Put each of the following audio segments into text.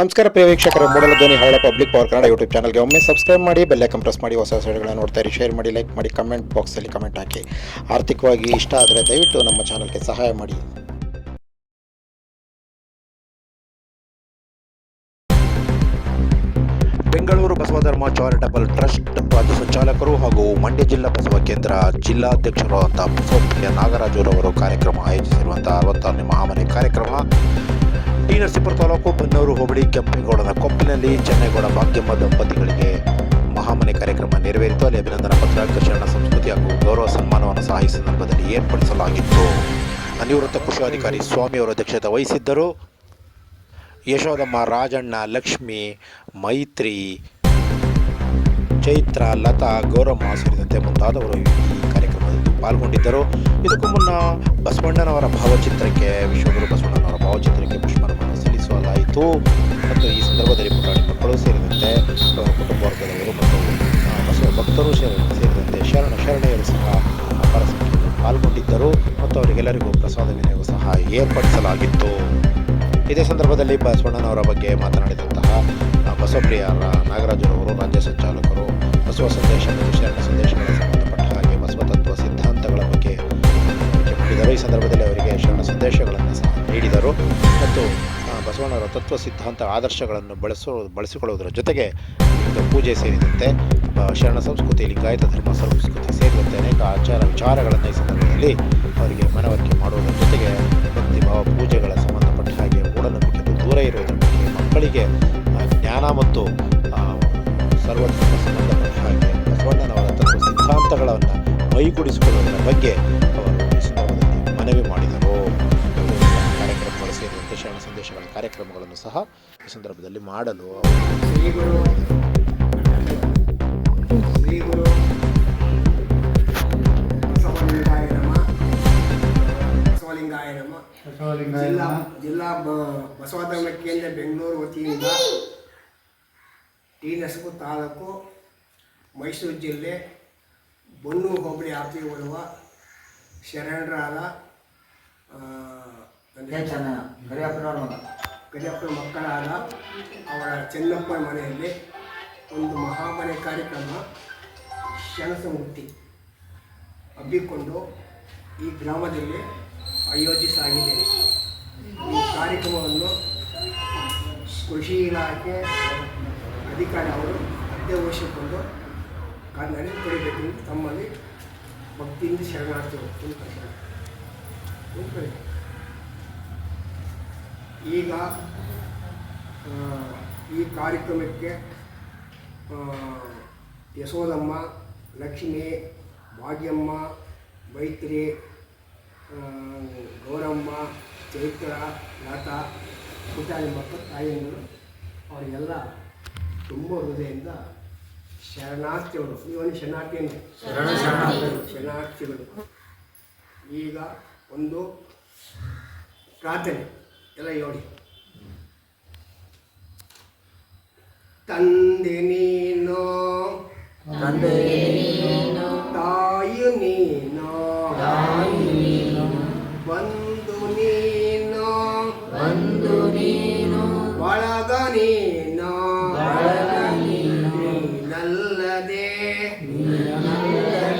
ನಮಸ್ಕಾರ ಪ್ರಿಯ ವೀಕ್ಷಕರ, ಮೂಡಲ ಧ್ವನಿ ಹಳ್ಳ ಪಬ್ಲಿಕ್ ಪವರ್ ಕನ್ನಡ ಯೂಟ್ಯೂಬ್ ಚಾನಲ್ಗೆ ಒಮ್ಮೆ ಸಬ್ಸ್ಕ್ರೈಬ್ ಮಾಡಿ ಬೆಲ್ಲೈಕನ್ ಪ್ರೆಸ್ ಮಾಡಿ, ಹೊಸ ವಿಷಯಗಳನ್ನ ನೋಡ್ತಾ ಇರಿ. ಶೇರ್ ಮಾಡಿ ಲೈಕ್ ಮಾಡಿ ಕಮೆಂಟ್ ಬಾಕ್ಸಲ್ಲಿ ಕಮೆಂಟ್ ಹಾಕಿ. ಆರ್ಥಿಕವಾಗಿ ಇಷ್ಟ ಆದರೆ ದಯವಿಟ್ಟು ನಮ್ಮ ಚಾನಲ್ಗೆ ಸಹಾಯ ಮಾಡಿ. ಬೆಂಗಳೂರು ಬಸವ ಧರ್ಮ ಚಾರಿಟಬಲ್ ಟ್ರಸ್ಟ್ ರಾಜ್ಯ ಸಂಚಾಲಕರು ಹಾಗೂ ಮಂಡ್ಯ ಜಿಲ್ಲಾ ಬಸವ ಕೇಂದ್ರ ಜಿಲ್ಲಾಧ್ಯಕ್ಷರು ಅಂತ ಬಸವಪ್ರಿಯ ನಾಗರಾಜುರವರು ಕಾರ್ಯಕ್ರಮ ಆಯೋಜಿಸಿರುವಂಥ ಅರವತ್ತಾರನೇ ಮಹಾಮನೆ ಕಾರ್ಯಕ್ರಮ. ಟಿ ನರಸೀಪುರ ತಾಲೂಕು ಬನ್ನೂರು ಹೋಬಳಿ ಕೆಂಪೇಗೌಡನ ಕೊಪ್ಪಿನಲ್ಲಿ ಚೆನ್ನೈಗೌಡ ಭಾಗ್ಯಮ್ಮ ದಂಪತಿಗಳಿಗೆ ಮಹಾಮನೆ ಕಾರ್ಯಕ್ರಮ ನೆರವೇರಿತು. ಅಲ್ಲಿ ಅಭಿನಂದನಾ ಪತ್ರ ಕೃಷ್ಣ ಸಂಸ್ಕೃತಿ ಹಾಗೂ ಗೌರವ ಸನ್ಮಾನವನ್ನು ಸಹ ಈ ಸಂದರ್ಭದಲ್ಲಿ ಏರ್ಪಡಿಸಲಾಗಿತ್ತು. ಅನಿವೃತ್ತ ಅಧಿಕಾರಿ ಸ್ವಾಮಿಯವರು ಅಧ್ಯಕ್ಷತೆ ವಹಿಸಿದ್ದರು. ಯಶೋದಮ್ಮ ರಾಜಣ್ಣ, ಲಕ್ಷ್ಮಿ, ಮೈತ್ರಿ, ಚೈತ್ರ, ಲತಾ, ಗೌರಮ್ಮ ಸೇರಿದಂತೆ ಮುಂತಾದವರು ಈ ಕಾರ್ಯಕ್ರಮದಲ್ಲಿ ಪಾಲ್ಗೊಂಡಿದ್ದರು. ಇದಕ್ಕೂ ಮುನ್ನ ಬಸವಣ್ಣನವರ ಭಾವಚಿತ್ರಕ್ಕೆ, ವಿಶ್ವಗುರು ಬಸವಣ್ಣನವರ ಭಾವಚಿತ್ರಕ್ಕೆ ಸಲ್ಲಿಸಲಾಯಿತು ಮತ್ತು ಈ ಸಂದರ್ಭದಲ್ಲಿ ಪುಟಾಣಿ ಮಕ್ಕಳು ಸೇರಿದಂತೆ ಅವರ ಕುಟುಂಬ ವರ್ಗದವರು ಮತ್ತು ಭಕ್ತರು ಸೇರಿ- ಸೇರಿದಂತೆ ಶರಣ ಶರಣೆಯರು ಸಹ ಅಪಾರ ಸಂಖ್ಯೆಯಲ್ಲಿ ಪಾಲ್ಗೊಂಡಿದ್ದರು. ಮತ್ತು ಅವರಿಗೆಲ್ಲರಿಗೂ ಪ್ರಸಾದ ವಿನಿಯೋಗ ಸಹ ಏರ್ಪಡಿಸಲಾಗಿತ್ತು. ಇದೇ ಸಂದರ್ಭದಲ್ಲಿ ಬಸವಣ್ಣನವರ ಬಗ್ಗೆ ಮಾತನಾಡಿದಂತಹ ಬಸವಪ್ರಿಯ ನಾಗರಾಜರವರು ರಾಜ್ಯ ಸಂಚಾಲಕರು, ಬಸವ ಸಂದೇಶ ಮತ್ತು ಶರಣ ಸಂದೇಶಗಳ ಸಂಬಂಧಪಟ್ಟ ಹಾಗೆ ಬಸವ ಸಿದ್ಧಾಂತಗಳ ಬಗ್ಗೆ ಈ ಸಂದರ್ಭದಲ್ಲಿ ಅವರಿಗೆ ಶರಣ ಸಂದೇಶಗಳನ್ನು ಸಹ ನೀಡಿದರು. ಮತ್ತು ಬಸವಣ್ಣವರ ತತ್ವ ಸಿದ್ಧಾಂತ ಆದರ್ಶಗಳನ್ನು ಬಳಸೋ ಬಳಸಿಕೊಳ್ಳುವುದರ ಜೊತೆಗೆ ಪೂಜೆ ಸೇರಿದಂತೆ ಶರಣ ಸಂಸ್ಕೃತಿ, ಲಿಂಗಾಯತ ಧರ್ಮ ಸಂಸ್ಕೃತಿ ಸೇರಿದಂತೆ ಅನೇಕ ಆಚಾರ ವಿಚಾರಗಳನ್ನು ಈ ಸಂದರ್ಭದಲ್ಲಿ ಅವರಿಗೆ ಮನವರಿಕೆ ಮಾಡುವುದರ ಜೊತೆಗೆ ಭಕ್ತಿಭಾವ ಪೂಜೆಗಳ ಸಂಬಂಧಪಟ್ಟ ಹಾಗೆ ಮೂಢನಂಬಿಕೆಗೂ ದೂರ ಇರುವುದರ ಬಗ್ಗೆ ಮಕ್ಕಳಿಗೆ ಜ್ಞಾನ ಮತ್ತು ಸರ್ವಧರ್ಮ ಸಂಬಂಧಪಟ್ಟ ಹಾಗೆ ಬಸವಣ್ಣನವರ ತತ್ವ ಸಿದ್ಧಾಂತಗಳನ್ನು ಮೈಗೂಡಿಸಿಕೊಳ್ಳುವುದರ ಬಗ್ಗೆ ಸೇರಿದಂತೆ ಶರಣ ಸಂದೇಶಗಳ ಕಾರ್ಯಕ್ರಮಗಳನ್ನು ಸಹ ಈ ಸಂದರ್ಭದಲ್ಲಿ ಮಾಡಲು ಜಿಲ್ಲಾ ಜಿಲ್ಲಾ ಬ- ಬಸವ ಧರ್ಮ ಕೇಂದ್ರ ಬೆಂಗಳೂರು ವತಿಯಿಂದ ಟಿ ನರಸೀಪುರ ತಾಲೂಕು ಮೈಸೂರು ಜಿಲ್ಲೆ ಬೊನ್ನೂರು ಹೋಬಳಿ ವ್ಯಾಪ್ತಿಗೆ ಓಡುವ ಶರಣರಾದ ಆ, ಮಗ ಕರಿಯಪ್ಪನ ಮಕ್ಕಳಾದ ಅವರ ಚೆನ್ನಪ್ಪನ ಮನೆಯಲ್ಲಿ ಒಂದು ಮಹಾಮನೆ ಕಾರ್ಯಕ್ರಮ ಕ್ಷಣಸಮೂರ್ತಿ ಹಬ್ಬಿಕೊಂಡು ಈ ಗ್ರಾಮದಲ್ಲಿ ಆಯೋಜಿಸಲಾಗಿದೆ ಈ ಕಾರ್ಯಕ್ರಮವನ್ನು ಕೃಷಿ ಇಲಾಖೆ ಅಧಿಕಾರಿ ಅವರು ಅಧ್ಯವಹಿಸಿಕೊಂಡು ಕೊಡಬೇಕು ತಮ್ಮಲ್ಲಿ ಭಕ್ತಿಯಿಂದ ಶರಣಾರ್ಥಿಗಳು ಕುಂತ್ಕೊಳ್ಳಿ. ಈಗ ಈ ಕಾರ್ಯಕ್ರಮಕ್ಕೆ ಯಶೋದಮ್ಮ ಲಕ್ಷ್ಮಿ ಭಾಗ್ಯಮ್ಮ ಮೈತ್ರಿ ಗೌರಮ್ಮ ಚೈತ್ರ ಲತಾ ಪುಟಾಣಿ ಮತ್ತು ತಾಯಿಯನ್ನು ಅವರಿಗೆಲ್ಲ ತುಂಬ ಹೃದಯದಿಂದ ಶರಣಾರ್ಥಿಗಳು. ಇವನು ಶರಣಾರ್ಥಿಯನ್ನು ಶರಣಾರ್ಥಿಗಳು. ಈಗ ಒಂದು ಪ್ರಾರ್ಥನೆ. ಎಲ್ಲ ಹೇಳಿ ತಂದೆ ನೀನು ತಾಯಿ ನೀನು ಬಂದು ನೀನು ಒಳಗ ನೀನು ನೀನಲ್ಲದೆ ಮತ್ತಾರು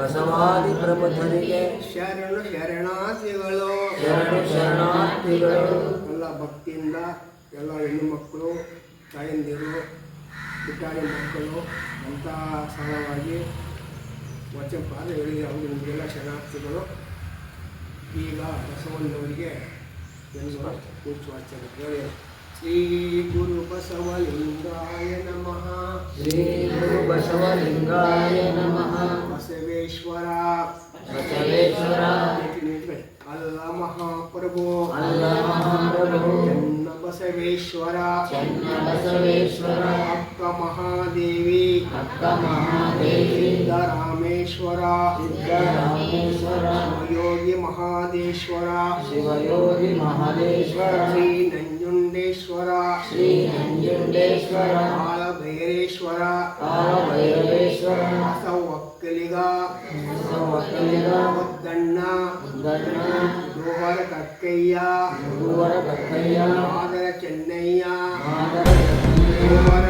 ಬಸವಾದಿ ಪ್ರಬುದ್ಧರಿಗೆ ಶರಣ ಶರಣಾರ್ಥಿಗಳು. ಶರಣು ಶರಣಾರ್ಥಿಗಳು. ಎಲ್ಲ ಭಕ್ತಿಯಿಂದ ಎಲ್ಲ ಹೆಣ್ಣು ಮಕ್ಕಳು ತಾಯಂದಿರು ಪುಟ್ಟಾಣಿ ಮಕ್ಕಳು ಅಂತ ಸಲವಾಗಿ ವಚನ ಪಾದ ಹೇಳಿದ ಅವರು ನಿಮಗೆಲ್ಲ ಶರಣಾರ್ಥಿಗಳು. ಈಗ ಬಸವಣ್ಣವರಿಗೆ ಎಲ್ಲ ಕೂರ್ಚುವಾಚನ ಹೇಳಿ. श्रीगुरुबसवलिङ्गाय नमः। श्रीगुरुबसवलिङ्गाय नमः। बसवेश्वरा बसवेश्वरा अल्लाह महाप्रभो अल्लाह महाप्रभो चन्न बसवेश्वरा चन्न बसवेश्वरा अक्क महादेवी अक्क महादेवी सिद्ध रामेश्वरा सिद्ध रामेश्वरा शिवयोगी महादेश्वरा शिवयोगी महादेश्वरा श्रीनंद ನಂಜುಂಡೇಶ್ವರ ಶ್ರೀ ನಂಜುಂಡೇಶ್ವರ ಕಾಲಭೈರೇಶ್ವರ ಕಾಲಭೈರವೇಶ್ವರ ಬಸವ ಒಕ್ಕಲಿಗ ಒಕ್ಕಲಿಗ ಮುದ್ದಣ್ಣ ಗಣ್ಣ ದೋಹರ ಕಕ್ಕಯ್ಯ ಗುರುವರ ಕಕ್ಕಯ್ಯ ಮಾದರ ಚೆನ್ನಯ್ಯ ಮಾದರ ದೋಹರ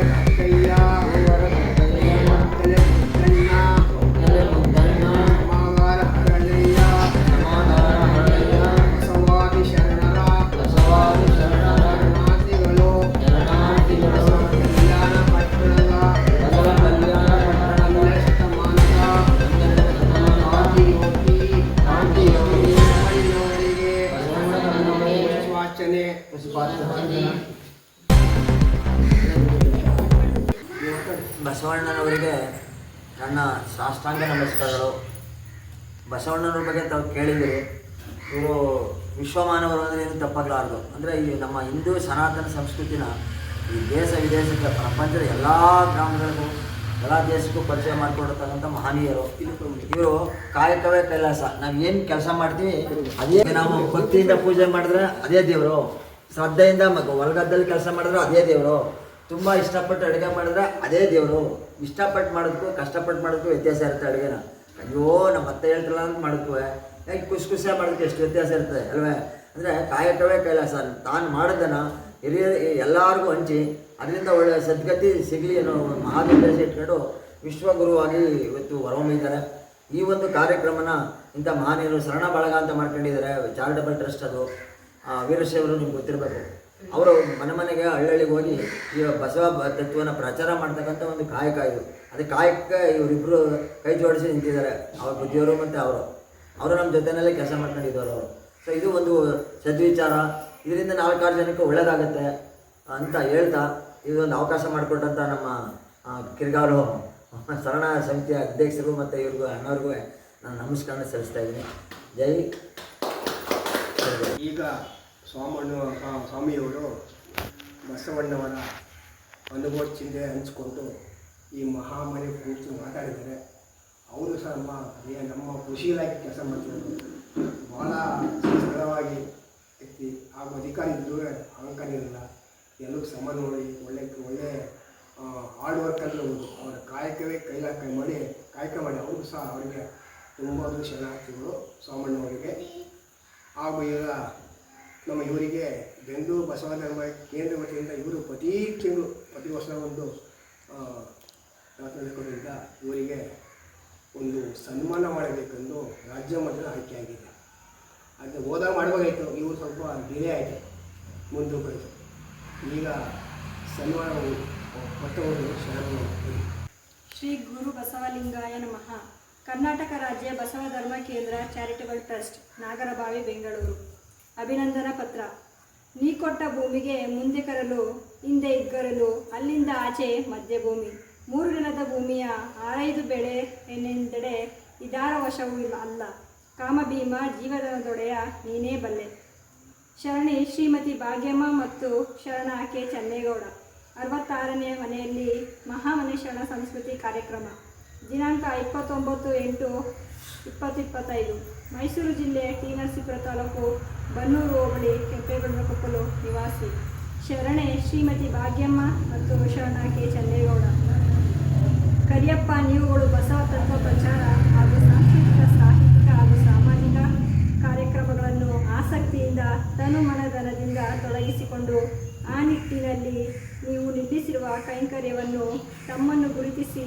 ಸಾಷ್ಟಾಂಗ ನಮಸ್ಕಾರಗಳು ಬಸವಣ್ಣನವ್ರ ಬಗ್ಗೆ ತಾವು ಕೇಳಿದ್ದೀರಿ. ಇವರು ವಿಶ್ವಮಾನವರು ಅಂದರೆ ಏನು ತಪ್ಪಾಗಲಾರ್ದು. ಅಂದರೆ ಈ ನಮ್ಮ ಹಿಂದೂ ಸನಾತನ ಸಂಸ್ಕೃತಿನ ಈ ದೇಶ ವಿದೇಶಕ್ಕೆ ಪ್ರಪಂಚದ ಎಲ್ಲ ಗ್ರಾಮಗಳಿಗೂ, ಎಲ್ಲ ದೇಶಕ್ಕೂ ಪರಿಚಯ ಮಾಡಿಕೊಂಡಿರ್ತಕ್ಕಂಥ ಮಹನೀಯರು. ಇವರು ಕಾಯಕವೇ ಕೈಲಾಸ. ನಾವು ಏನು ಕೆಲಸ ಮಾಡ್ತೀವಿ, ಅದೇ ನಾವು ಭಕ್ತಿಯಿಂದ ಪೂಜೆ ಮಾಡಿದ್ರೆ ಅದೇ ದೇವರು. ಶ್ರದ್ಧೆಯಿಂದ ಮಗ ಹೊಲಗದ್ದಲ್ಲಿ ಕೆಲಸ ಮಾಡಿದ್ರೆ ಅದೇ ದೇವರು. ತುಂಬ ಇಷ್ಟಪಟ್ಟು ಅಡುಗೆ ಮಾಡಿದ್ರೆ ಅದೇ ದೇವರು. ಇಷ್ಟಪಟ್ಟು ಮಾಡೋದಕ್ಕೂ ಕಷ್ಟಪಟ್ಟು ಮಾಡೋದಕ್ಕೂ ವ್ಯತ್ಯಾಸ ಇರುತ್ತೆ ಅಡುಗೆನ. ಅಯ್ಯೋ, ನಮ್ಮ ಅತ್ತೆ ಹೇಳ್ತಿಲ್ಲ ಅಂತ ಮಾಡಿದ್ವಿ ಯಾಕೆ ಖುಷಿ ಖುಷಿಯಾಗಿ ಮಾಡೋದಕ್ಕೆ ಎಷ್ಟು ವ್ಯತ್ಯಾಸ ಇರುತ್ತೆ, ಅಲ್ವೇ? ಅಂದರೆ ಕಾಯಕವೇ ಕೈಲಾಸ. ತಾನು ಮಾಡಿದ್ದನ ಹಿರಿಯ, ಎಲ್ಲರಿಗೂ ಹಂಚಿ, ಅದರಿಂದ ಒಳ್ಳೆಯ ಸದ್ಗತಿ ಸಿಗಲಿ ಅನ್ನೋ ಮಹಾದೇಶ ಇಟ್ಕೊಂಡು ವಿಶ್ವಗುರುವಾಗಿ ಇವತ್ತು ಹೊರಹೊಮ್ಮಿದ್ದಾರೆ. ಈ ಒಂದು ಕಾರ್ಯಕ್ರಮನ ಇಂಥ ಮಹಾನೀಯರು ಶರಣ ಬಳಗ ಅಂತ ಮಾಡ್ಕೊಂಡಿದ್ದಾರೆ. ಚಾರಿಟಬಲ್ ಟ್ರಸ್ಟ್ ಅದು. ವೀರಶೈವರು ನಿಮ್ಗೆ ಗೊತ್ತಿರಬೇಕು. ಅವರು ಮನೆ ಮನೆಗೆ ಹಳ್ಳಿಗೆ ಹೋಗಿ ಈ ಬಸವ ತತ್ವನ ಪ್ರಚಾರ ಮಾಡ್ತಕ್ಕಂಥ ಒಂದು ಕಾಯಕ ಇದು. ಅದು ಕಾಯಕ ಇವರಿಬ್ಬರು ಕೈ ಜೋಡಿಸಿ ನಿಂತಿದ್ದಾರೆ, ಅವ್ರ ಬುದ್ಧಿಯವರು ಮತ್ತು ಅವರು. ಅವರು ನಮ್ಮ ಜೊತೆಯಲ್ಲೇ ಕೆಲಸ ಮಾಡ್ಕೊಂಡಿದ್ದವರು ಅವರು. ಸೊ ಇದು ಒಂದು ಸದ್ವಿಚಾರ. ಇದರಿಂದ ನಾಲ್ಕಾರು ಜನಕ್ಕೆ ಒಳ್ಳೆಯದಾಗತ್ತೆ ಅಂತ ಹೇಳ್ತಾ ಇದೊಂದು ಅವಕಾಶ ಮಾಡಿಕೊಟ್ಟಂಥ ನಮ್ಮ ಕಿರ್ಗಾಲು ಶರಣ ಸಮಿತಿಯ ಅಧ್ಯಕ್ಷರು ಮತ್ತು ಇವ್ರಿಗೂ, ಅಣ್ಣವ್ರಿಗೂ ನಾನು ನಮಸ್ಕಾರ ಸಲ್ಲಿಸ್ತಾ ಇದ್ದೀನಿ. ಜೈ ಈಗ ಸ್ವಾಮಣ್ಣ ಸ್ವಾ- ಸ್ವಾಮಿಯವರು ಬಸವಣ್ಣವರ ಅನುಭವ ಚಿಂತೆ ಹಂಚ್ಕೊಂಡು ಈ ಮಹಾಮಾರಿ ಕುರಿತು ಮಾತಾಡಿದ್ದಾರೆ. ಅವರು ಸಹ ನಮ್ಮ ನಮ್ಮ ಕೃಷಿ ಕೆಲಸ ಮಾಡ್ತಿದ್ರು ಭಾಳ ಸರಳವಾಗಿ ವ್ಯಕ್ತಿ ಹಾಗೂ ಅಧಿಕಾರಿ ದೂರ ಅಹಂಕಾರ ಇರಲಿಲ್ಲ ಎಲ್ಲರೂ ಸಮಾನವಾಗಿ ಒಳ್ಳೆ ಒಳ್ಳೆ ಹಾರ್ಡ್ ವರ್ಕಲ್ಲಿ ಅಂದರೆ ಅವರ ಕಾಯಕವೇ ಕೈಲಾಕ ಮಾಡಿ, ಕಾಯಕ ಮಾಡಿ ಅವರು ಸಹ ಅವರಿಗೆ ತುಂಬ ಶರಣಾರ್ಥಿಗಳು, ಸ್ವಾಮಣ್ಣವರಿಗೆ. ಹಾಗೂ ಈಗ ನಮ್ಮ ಇವರಿಗೆ ಬೆಂಗಳೂರು ಬಸವಧರ್ಮ ಕೇಂದ್ರ ವತಿಯಿಂದ ಇವರು ಪ್ರತಿ ತಿಂಗಳು, ಪ್ರತಿ ವರ್ಷ ಒಂದು ಕೊಡೋದ್ರಿಂದ ಇವರಿಗೆ ಒಂದು ಸನ್ಮಾನ ಮಾಡಬೇಕೆಂದು ರಾಜ್ಯ ಮಟ್ಟದ ಆಯ್ಕೆಯಾಗಿದೆ ಅದು ಹೋದಾಗ ಮಾಡಬೇಕಾಯಿತು ಇವರು ಸ್ವಲ್ಪ ಡಿಲೇ ಆಯಿತು ಮುಂದೂಕಾಯಿತು ಈಗ ಸನ್ಮಾನ ಕೊಟ್ಟವರು ಶರಣರು ಶ್ರೀ ಗುರು ಬಸವಲಿಂಗಾಯ ನಮಃ. ಕರ್ನಾಟಕ ರಾಜ್ಯ ಬಸವ ಧರ್ಮ ಕೇಂದ್ರ ಚಾರಿಟಬಲ್ ಟ್ರಸ್ಟ್, ನಾಗರಬಾವಿ, ಬೆಂಗಳೂರು. ಅಭಿನಂದನಾ ಪತ್ರ. ನೀ ಕೊಟ್ಟ ಭೂಮಿಗೆ ಮುಂದೆ ಕರಲು, ಹಿಂದೆ ಇಗ್ಗರಲು, ಅಲ್ಲಿಂದ ಆಚೆ ಮಧ್ಯ ಭೂಮಿ. ಮೂರು ದಿನದ ಭೂಮಿಯ ಆರೈದು ಬೆಳೆ ಎನ್ನೆಂದೆಡೆ ಇದಾರ ವಶವೂ ಇಲ್ಲ, ಅಲ್ಲ. ಕಾಮಭೀಮ ಜೀವನದೊಡೆಯ ನೀನೇ ಬಲ್ಲೆ. ಶರಣಿ ಶ್ರೀಮತಿ ಭಾಗ್ಯಮ್ಮ ಮತ್ತು ಶರಣ ಕೆ. ಚನ್ನೇಗೌಡ. ಅರವತ್ತಾರನೇ ಮನೆಯಲ್ಲಿ ಮಹಾಮನೆ ಶರಣ ಸಂಸ್ಕೃತಿ ಕಾರ್ಯಕ್ರಮ. ದಿನಾಂಕ ಇಪ್ಪತ್ತೊಂಬತ್ತು ಎಂಟು ಇಪ್ಪತ್ತಿಪ್ಪತ್ತೈದು. ಮೈಸೂರು ಜಿಲ್ಲೆ ಟಿ ನರಸೀಪುರ ತಾಲೂಕು ಬನ್ನೂರು ಹೋಬಳಿ ಕೆಂಪೇಗೌಡಕೊಪ್ಪಲು ನಿವಾಸಿ. ಶರಣೆ ಶ್ರೀಮತಿ ಭಾಗ್ಯಮ್ಮ ಮತ್ತು ಶರಣ ಕೆ. ಚನ್ನೇಗೌಡ ಕರಿಯಪ್ಪ, ನೀವುಗಳು ಬಸವ ತತ್ವ ಪ್ರಚಾರ ಹಾಗೂ ಸಾಂಸ್ಕೃತಿಕ, ಸಾಹಿತ್ಯಿಕ ಹಾಗೂ ಸಾಮಾಜಿಕ ಕಾರ್ಯಕ್ರಮಗಳನ್ನು ಆಸಕ್ತಿಯಿಂದ ತನು ಮನದನದಿಂದ ತೊಡಗಿಸಿಕೊಂಡು ಆ ನಿಟ್ಟಿನಲ್ಲಿ ನೀವು ನಿಲ್ಲಿಸಿರುವ ಕೈಂಕರ್ಯವನ್ನು ತಮ್ಮನ್ನು ಗುರುತಿಸಿ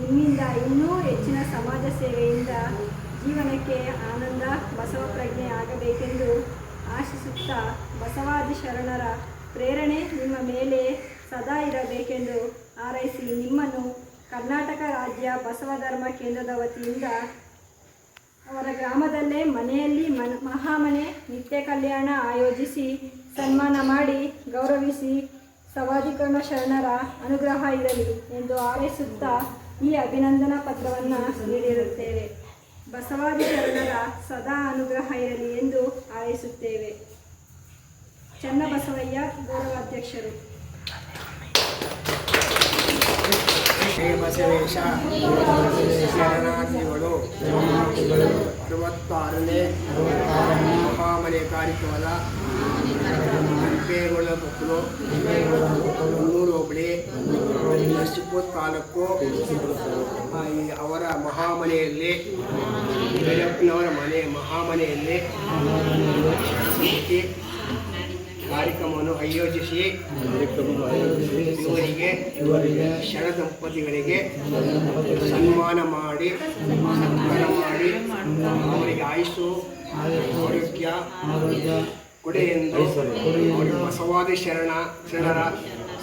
ನಿಮ್ಮಿಂದ ಇನ್ನೂ ಹೆಚ್ಚಿನ ಸಮಾಜ ಸೇವೆಯಿಂದ ಜೀವನಕ್ಕೆ ಆನಂದ, ಬಸವ ಪ್ರಜ್ಞೆ ಆಗಬೇಕೆಂದು ಆಶಿಸುತ್ತಾ ಬಸವಾದಿ ಶರಣರ ಪ್ರೇರಣೆ ನಿಮ್ಮ ಮೇಲೆ ಸದಾ ಇರಬೇಕೆಂದು ಹಾರೈಸಿ ನಿಮ್ಮನ್ನು ಕರ್ನಾಟಕ ರಾಜ್ಯ ಬಸವ ಧರ್ಮ ಕೇಂದ್ರದ ವತಿಯಿಂದ ಅವರ ಗ್ರಾಮದಲ್ಲೇ ಮನೆಯಲ್ಲಿ ಮನ, ಮಹಾಮನೆ ನಿತ್ಯ ಕಲ್ಯಾಣ ಆಯೋಜಿಸಿ ಸನ್ಮಾನ ಮಾಡಿ ಗೌರವಿಸಿ ಸವಾಧಿಕರಣ ಶರಣರ ಅನುಗ್ರಹ ಇರಲಿ ಎಂದು ಹಾರೈಸುತ್ತಾ ಈ ಅಭಿನಂದನಾ ಪತ್ರವನ್ನು ನೀಡಿರುತ್ತೇವೆ. ಬಸವಾದಿ ಶರಣರ ಸದಾ ಅನುಗ್ರಹ ಇರಲಿ ಎಂದು ಹಾರೈಸುತ್ತೇವೆ. ಚನ್ನಬಸವಯ್ಯ ಗೌರವಾಧ್ಯಕ್ಷರು. ಜಯ ಬಸವೇಶ ಶರಣಾರ್ಥಿಗಳು ಅರವತ್ತಾರನೇ ಮಹಾಮನೆ ಕಾರ್ಯಕ್ರಮದ ಮಕ್ಕಳು ಮುನ್ನೂರು ಈ ಅವರ ಮಹಾಮನೆಯಲ್ಲಿ ಬೆಳಪ್ಪನವರ ಮನೆ ಮಹಾಮನೆಯಲ್ಲಿ ಕಾರ್ಯಕ್ರಮವನ್ನು ಆಯೋಜಿಸಿ, ಇವರಿಗೆ ಶರ ದಂಪತಿಗಳಿಗೆ ಸನ್ಮಾನ ಮಾಡಿ ಸನ್ಮಾನ ಮಾಡಿ, ಅವರಿಗೆ ಆಯುಸು ಆರೋಗ್ಯ, ಕೊಡೆ ಎಂದು ಬಸವಾದಿ ಶರಣ, ಶರಣರ